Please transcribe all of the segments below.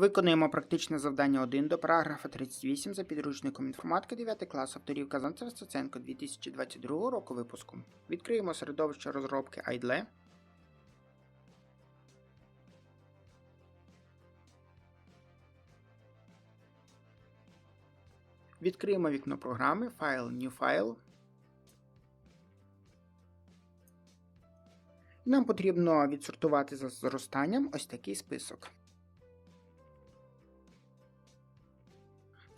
Виконуємо практичне завдання 1 до параграфа 38 за підручником інформатики 9 клас авторів Казанцева Стеценко 2022 року випуску. Відкриємо середовище розробки IDLE. Відкриємо вікно програми Файл New File. Нам потрібно відсортувати за зростанням ось такий список.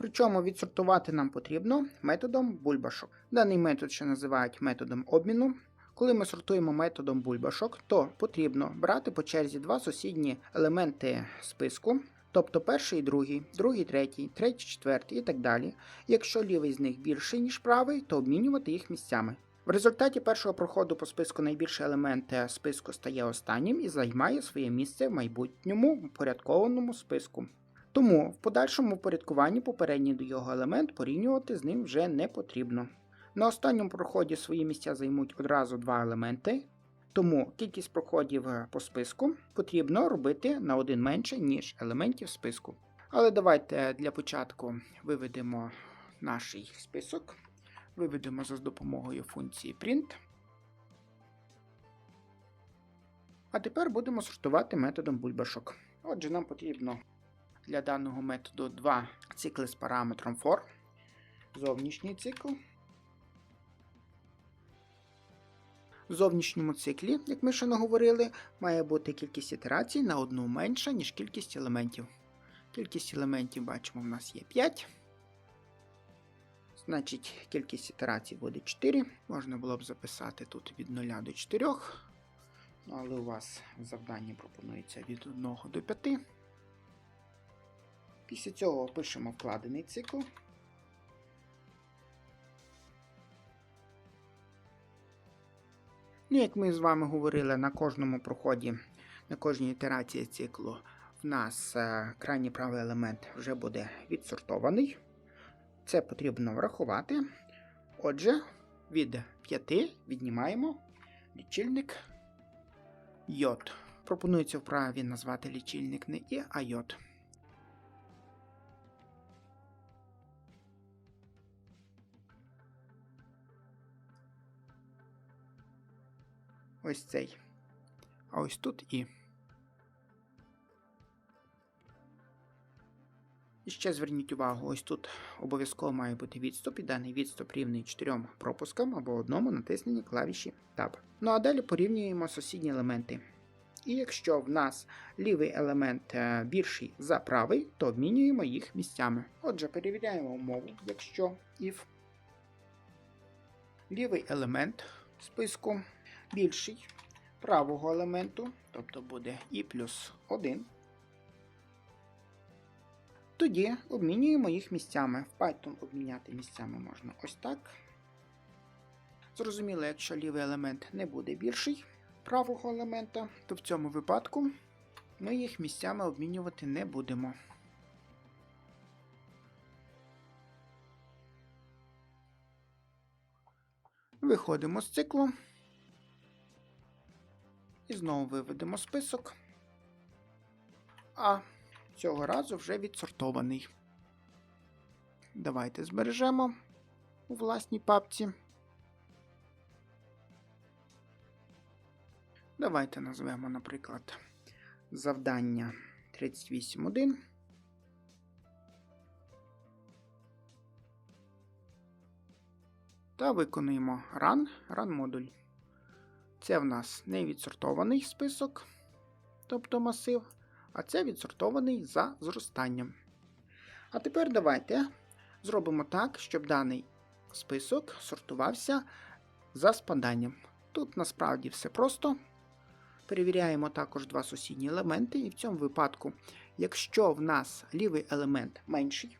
Причому відсортувати нам потрібно методом бульбашок. Даний метод ще називають методом обміну. Коли ми сортуємо методом бульбашок, то потрібно брати по черзі два сусідні елементи списку, тобто перший і другий, другий, третій, третій, четвертий і так далі. Якщо лівий з них більший, ніж правий, то обмінювати їх місцями. В результаті першого проходу по списку найбільший елемент списку стає останнім і займає своє місце в майбутньому упорядкованому списку. Тому в подальшому впорядкуванні попередній до його елемент порівнювати з ним вже не потрібно. На останньому проході свої місця займуть одразу два елементи, тому кількість проходів е, по списку потрібно робити на один менше, ніж елементів списку. Але давайте для початку виведемо наш список. Виведемо за допомогою функції print. А тепер будемо сортувати методом бульбашок. Отже, нам потрібно для даного методу два цикли з параметром for. Зовнішній цикл. В зовнішньому циклі, як ми ще наговорили, має бути кількість ітерацій на одну менша, ніж кількість елементів. Кількість елементів бачимо, в нас є 5. Значить, кількість ітерацій буде 4. Можна було б записати тут від 0 до 4. Ну, але у вас в завданні пропонується від 1 до 5. Після цього пишемо вкладений цикл. Ну, як ми з вами говорили, на кожному проході, на кожній ітерації циклу в нас е, крайній правий елемент вже буде відсортований. Це потрібно врахувати. Отже, від 5 віднімаємо лічильник йод. Пропонується в праві назвати лічильник не і, а йод. Ось цей. А ось тут і. І ще зверніть увагу, ось тут обов'язково має бути відступ, і даний відступ рівний 4 пропускам або одному натисненні клавіші Tab. Ну а далі порівнюємо сусідні елементи. І якщо в нас лівий елемент е, більший за правий, то обмінюємо їх місцями. Отже, перевіряємо умову, якщо if лівий елемент списку більший правого елементу, тобто буде і плюс 1. Тоді обмінюємо їх місцями. В Python обміняти місцями можна ось так. Зрозуміло, якщо лівий елемент не буде більший правого елемента, то в цьому випадку ми їх місцями обмінювати не будемо. Виходимо з циклу. Знову виведемо список. А цього разу вже відсортований. Давайте збережемо у власній папці. Давайте назвемо, наприклад, завдання 38.1. Та виконуємо run, run модуль. Це в нас не відсортований список, тобто масив, а це відсортований за зростанням. А тепер давайте зробимо так, щоб даний список сортувався за спаданням. Тут насправді все просто. Перевіряємо також два сусідні елементи, і в цьому випадку, якщо в нас лівий елемент менший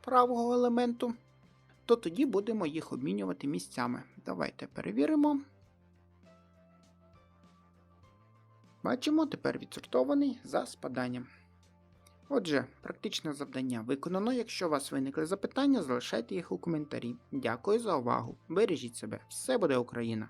правого елементу, то тоді будемо їх обмінювати місцями. Давайте перевіримо. Бачимо, тепер відсортований за спаданням. Отже, практичне завдання виконано. Якщо у вас виникли запитання, залишайте їх у коментарі. Дякую за увагу. Бережіть себе, все буде Україна!